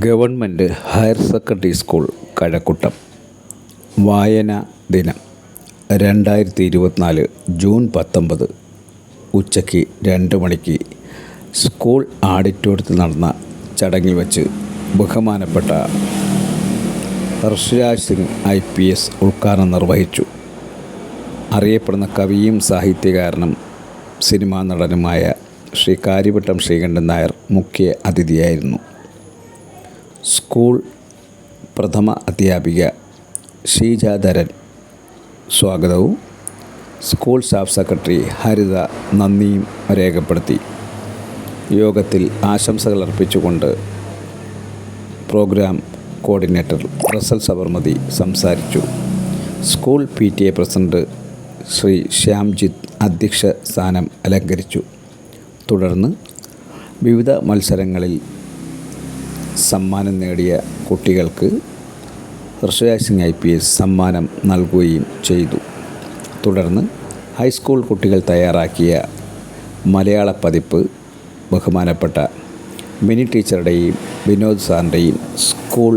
Government higher secondary school Kazhakkoottam. വായന ദിനം രണ്ടായിരത്തി ഇരുപത്തിനാല് ജൂൺ പത്തൊമ്പത് ഉച്ചയ്ക്ക് രണ്ട് മണിക്ക്. സ്കൂൾ ആഡിറ്റോറിയത്തിൽ നടന്ന ചടങ്ങിൽ വച്ച് ബഹുമാനപ്പെട്ട Rishiraj Singh I P S ഉദ്ഘാടനം നിർവഹിച്ചു. അറിയപ്പെടുന്ന കവിയും സാഹിത്യകാരനും സിനിമാ നടനുമായ ശ്രീ കാര്യവട്ടം ശ്രീകണ്ഠൻ നായർ മുഖ്യ അതിഥിയായിരുന്നു. സ്കൂൾ പ്രഥമ അധ്യാപിക ഷീജാധരൻ സ്വാഗതവും. സ്കൂൾ സ്റ്റാഫ് സെക്രട്ടറി ഹരിത നന്ദിയും രേഖപ്പെടുത്തി. യോഗത്തിൽ ആശംസകൾ അർപ്പിച്ചുകൊണ്ട് പ്രോഗ്രാം കോർഡിനേറ്റർ റസൽ സബർമതി സംസാരിച്ചു. School P T A president Shri Shyamjith അധ്യക്ഷ സ്ഥാനം അലങ്കരിച്ചു. തുടർന്ന് വിവിധ മത്സരങ്ങളിൽ സമ്മാനം നേടിയ കുട്ടികൾക്ക് Rishiraj Singh I P S സമ്മാനം നൽകുകയും ചെയ്തു. തുടർന്ന് ഹൈസ്കൂൾ കുട്ടികൾ തയ്യാറാക്കിയ മലയാള പതിപ്പ് ബഹുമാനപ്പെട്ട മിനി ടീച്ചറുടെയും വിനോദ് സാറിന്റെയും സ്കൂൾ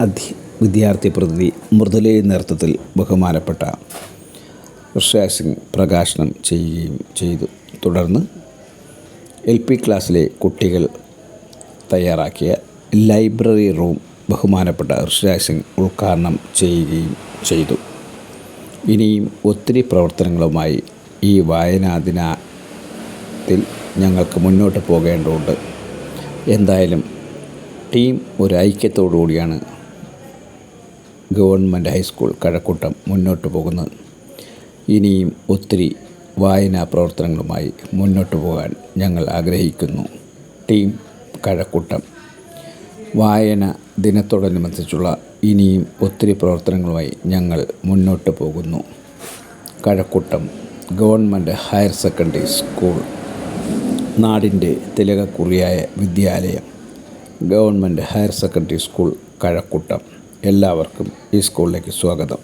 അധ്യ വിദ്യാർത്ഥി പ്രതിനിധി മൃദുലയുടെ നേതൃത്വത്തിൽ ബഹുമാനപ്പെട്ട ഋഷിരാജ് സിംഗ് പ്രകാശനം ചെയ്യുകയും ചെയ്തു. തുടർന്ന് എൽ പി ക്ലാസ്സിലെ കുട്ടികൾ തയ്യാറാക്കിയ ലൈബ്രറി റൂം ബഹുമാനപ്പെട്ട ഋഷിരാജ് സിംഗ് ഉദ്ഘാടനം ചെയ്യുകയും ചെയ്തു. ഇനിയും ഒത്തിരി പ്രവർത്തനങ്ങളുമായി ഈ വായനാ ദിനത്തിൽ ഞങ്ങൾക്ക് മുന്നോട്ട് പോകേണ്ടതുണ്ട്. എന്തായാലും ടീം ഒരു ഐക്യത്തോടു കൂടിയാണ് ഗവൺമെന്റ് ഹൈസ്കൂൾ കഴക്കൂട്ടം മുന്നോട്ട് പോകുന്നത്. ഇനിയും ഒത്തിരി വായനാ പ്രവർത്തനങ്ങളുമായി മുന്നോട്ട് പോകാൻ ഞങ്ങൾ ആഗ്രഹിക്കുന്നു. ടീം കഴക്കൂട്ടം. വായന ദിനത്തോടനുബന്ധിച്ചുള്ള ഇനിയും ഒത്തിരി പ്രവർത്തനങ്ങളുമായി ഞങ്ങൾ മുന്നോട്ട് പോകുന്നു. Kazhakkoottam government higher secondary school നാടിന്റെ തിലകക്കുറിയായ വിദ്യാലയം government higher secondary school Kazhakkoottam. എല്ലാവർക്കും ഈ സ്കൂളിലേക്ക് സ്വാഗതം.